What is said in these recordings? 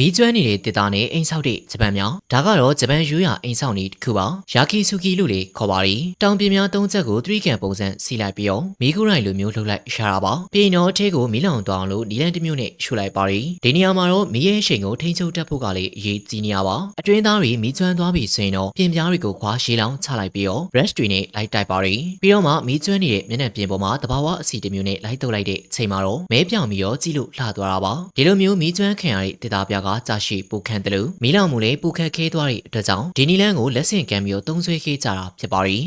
မီးကျွမ်းနေတဲ့တစ်သားနဲ့အိမ်ဆောက်တဲ့ဂျပန်များဒါကတော့ဂျပန်ရိုးရာအိမ်ဆောက်နေတစ်ခုပါယာကီဆူကီလို့လေခေါ်ပါရီတောင်ပြင်းများသုံးချက်ကို3ကန်ပုံစံစီလိုက်ပြီးတော့မီးကူရိုင်လိုမျိုးလှုပ်လိုက်ရှာတာပါပြင်တော့အထက်ကိုမီးလောင်သွားအောင်လို့နီလန်တစ်မျိုးနဲ့ရှူလိုက်ပါရီဒီနေရာမှာတော့မီးရဲ့ရှိန်ကိုထိန်းချုပ်တတ်ဖို့ကလည်းအရေးကြီးနေရပါအတွင်းသားတွေမီးကျွမ်းသွားပြီဆိုရင်တော့ပြင်ပြားတွေကိုခွာရှေးလောင်ချလိုက်ပြီးတော့ brush တွေနဲ့လိုက်တိုက်ပါရီပြီးတော့မှမီးကျွမ်းနေတဲ့မျက်နှာပြင်ပေါ်မှာတဘာဝအစီတစ်မျိုးနဲ့လိုက်တုပ်လိုက်တဲ့အချိန်မှာတော့မဲပြောင်ပြီးတော့ကြီးလို့လှသွားတာပါဒီလိုမျိုးမီးကျွမ်းခံရတဲ့တစ်သားပြားကကြာရှည်ပူခံတယ်လို့မီးလောင်မှုလည်းပူခတ်ခဲသွားတဲ့အတွက်ကြောင့်ဒီနီလန်ကိုလက်ဆင့်ကမ်းပြီးတော့သုံးဆွဲခဲ့ကြတာဖြစ်ပါရီ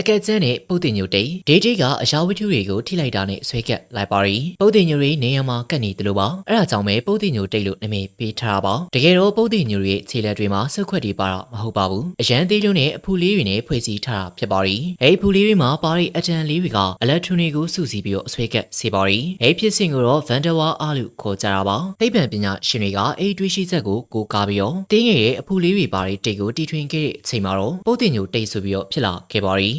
အကက်ကျန်းနဲ့ပုတ်တင်ညိုတိတ်ဒေတိကအရာဝတ္ထုတွေကိုထိလိုက်တာနဲ့ဆွဲကက်လိုက်ပါရီပုတ်တင်ညိုတွေနေရာမှာကတ်နေတယ်လို့ပါအဲ့ဒါကြောင့်ပဲပုတ်တင်ညိုတိတ်လို့နာမည်ပေးထားတာပါတကယ်တော့ပုတ်တင်ညိုတွေရဲ့ခြေလက်တွေမှာဆုတ်ခွက်တွေပါတော့မဟုတ်ပါဘူးအရန်သေးလုံးနဲ့အဖူလေးတွေနဲ့ဖွဲ့စည်းထားတာဖြစ်ပါရီအဲ့ဒီဖူလေးတွေမှာပါတဲ့အတန်လေးတွေကအလက်ထရိုနစ်ကိုစုစည်းပြီးတော့ဆွဲကက်စေပါရီအဲ့ဒီဖြစ်စဉ်ကိုတော့ဗန်ဒဝါအားလို့ခေါ်ကြတာပါသိပ္ပံပညာရှင်တွေကအဲ့ဒီတွေးရှိချက်ကိုကိုးကားပြီးတော့တင်းငယ်ရဲ့အဖူလေးတွေပါတဲ့တိတ်ကိုတီထွင်ခဲ့တဲ့အချိန်မှာတော့ပုတ်တင်ညိုတိတ်ဆိုပြီးတော့ဖြစ်လာခဲ့ပါရီ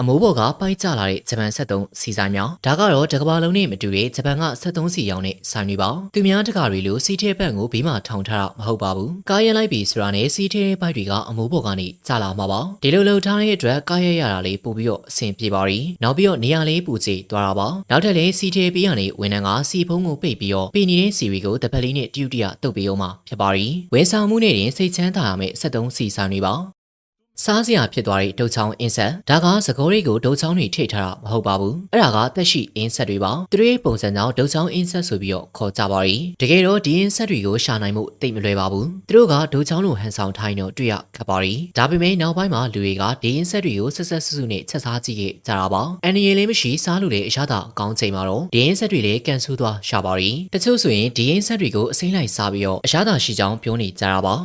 အမိုးပေါ်ကပိုက်ကျလာတဲ့ဂျပန်73စီဆိုင်များဒါကတော့တကဘာလုံးနဲ့မတူတဲ့ဂျပန်က73စီရောင်းတဲ့ဆိုင်တွေပါသူများတကာတွေလိုစီထဲဘက်ကိုဘေးမှာထောင်ထားတာမဟုတ်ပါဘူးကားရလိုက်ပြီဆိုတာနဲ့စီထဲဘိုက်တွေကအမိုးပေါ်ကနေကျလာမှာပါဒီလိုလိုထားတဲ့အတွက်ကားရရတာလေးပို့ပြီးတော့အဆင်ပြေပါရီနောက်ပြီးတော့နေရာလေးပူချေသွားတာပါနောက်ထပ်လည်းစီထဲပြီးရနေဝန်ထမ်းကစီဖုံးကိုပိတ်ပြီးတော့ပြည်နေတဲ့စီတွေကိုတပတ်လေးနဲ့တယူတရတုတ်ပြီးအောင်မှာဖြစ်ပါရီဝယ်ဆောင်မှုနဲ့တင်စိတ်ချမ်းသာရမယ့်73စီဆိုင်တွေပါ စားစရာဖြစ်သွားတဲ့ဒုတ်ချောင်းအင်းဆက်ဒါကသကောတွေကိုဒုတ်ချောင်းတွေထိထားတာမဟုတ်ပါဘူးအဲ့ဒါကတက်ရှိအင်းဆက်တွေပါသူတို့ရဲ့ပုံစံကြောင့်ဒုတ်ချောင်းအင်းဆက်ဆိုပြီးတော့ခေါ်ကြပါရီတကယ်တော့ဒီအင်းဆက်တွေကိုရှာနိုင်မှုတိတ်မလွယ်ပါဘူးသူတို့ကဒုတ်ချောင်းလိုဟန်ဆောင်ထိုင်းတော့တွေ့ရခက်ပါရီဒါပေမဲ့နောက်ပိုင်းမှာလူတွေကဒီအင်းဆက်တွေကိုဆက်ဆက်ဆူဆူနဲ့ချက်စားကြည့်ကြတာပါအန်နီရလေးမရှိစားလို့လေအရသာကောင်းချိန်မှာတော့ဒီအင်းဆက်တွေလည်းကန်ဆူးသွားရှာပါရီတချို့ဆိုရင်ဒီအင်းဆက်တွေကိုအစိမ့်လိုက်စားပြီးတော့အရသာရှိကြောင်းပြောနေကြတာပါ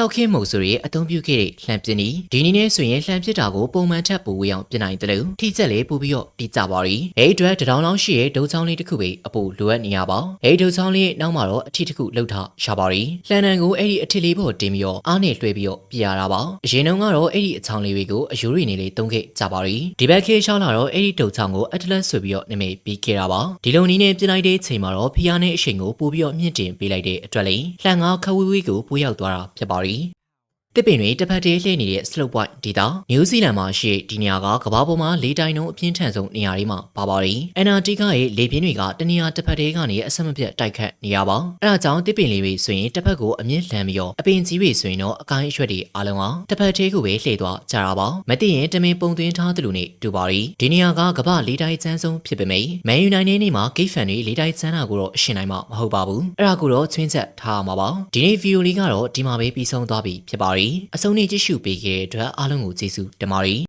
တောက်ခင်းမှုဆိုရင်အသုံးပြုခဲ့တဲ့လှံပြင်းဤဒီနည်းနဲ့ဆိုရင်လှံပြစ်တာကိုပုံမှန်ထက်ပိုဝေးအောင်ပြင်နိုင်တယ်လို့ထိချက်လေးပို့ပြီးတော့တိကျပါရီအဲ့အတွက်တထောင်လောင်းရှိရဲ့ဒုံချောင်းလေးတစ်ခုပဲအပူလိုအပ်နေရပါအဲ့ဒုံချောင်းလေးနောက်မှာတော့အထစ်တစ်ခုလှုပ်ထားရှာပါရီလှံနံကိုအဲ့ဒီအထစ်လေးပေါ်တင်ပြီးတော့အားနဲ့လွှဲပြီးတော့ပြရတာပါအရင်တုန်းကတော့အဲ့ဒီအချောင်းလေးတွေကိုအယူရီနေလေးတုံးခဲ့ကြပါရီဒီဘက်ခေရှောင်းလာတော့အဲ့ဒီဒုံချောင်းကိုအတလက်ဆွပြီးတော့နာမည်ပြီးခဲ့တာပါဒီလိုနည်းနဲ့ပြင်လိုက်တဲ့ချိန်မှာတော့ဖျားနဲ့အချိန်ကိုပို့ပြီးတော့မြင့်တင်ပေးလိုက်တဲ့အတွက်လေလှံငါခဝီဝီကိုပို့ရောက်သွားတာဖြစ်ပါရီ body တစ်ပင်တွေတစ်ဖက်တည်းလှည့်နေတဲ့ slope point ဒေတာနယူးဇီလန်မှာရှိဒီနေရာကကမ္ဘာပေါ်မှာလေတိုင်နှုန်းအပြင်းထန်ဆုံးနေရာတွေမှာပါပါရီ။ Antarctica ရဲ့လေပြင်းတွေကတနေရာတစ်ဖက်တည်းကနေအဆက်မပြတ်တိုက်ခတ်နေရပါ။အဲဒါကြောင့်တစ်ပင်လေးတွေဆိုရင်တစ်ဖက်ကိုအမြင့်လှမ်းပြီးတော့အပင်ကြီးတွေဆိုရင်တော့အကိုင်းအရွက်တွေအားလုံးဟာတစ်ဖက်တည်းကိုပဲလှည့်သွားကြတာပါ။မသိရင်တမင်ပုံသွင်းထားသလိုနဲ့တူပါရီ။ဒီနေရာကကမ္ဘာလေတိုင်ကျန်းဆုံးဖြစ်ပေမယ့် Man United နေမှာဂိတ်ဖန်တွေလေတိုင်ကျန်းတာကိုတော့အရှင်နိုင်မှာမဟုတ်ပါဘူး။အဲဒါကိုတော့ချွင်းချက်ထားရမှာပါ။ဒီနေ့ဗီဒီယိုလေးကတော့ဒီမှာပဲပြီးဆုံးသွားပြီဖြစ်ပါရီ။အဆုံးနေကြည့်ရှုပေးခဲ့တဲ့အတွက်အားလုံးကိုကျေးဇူးတင်ပါတယ်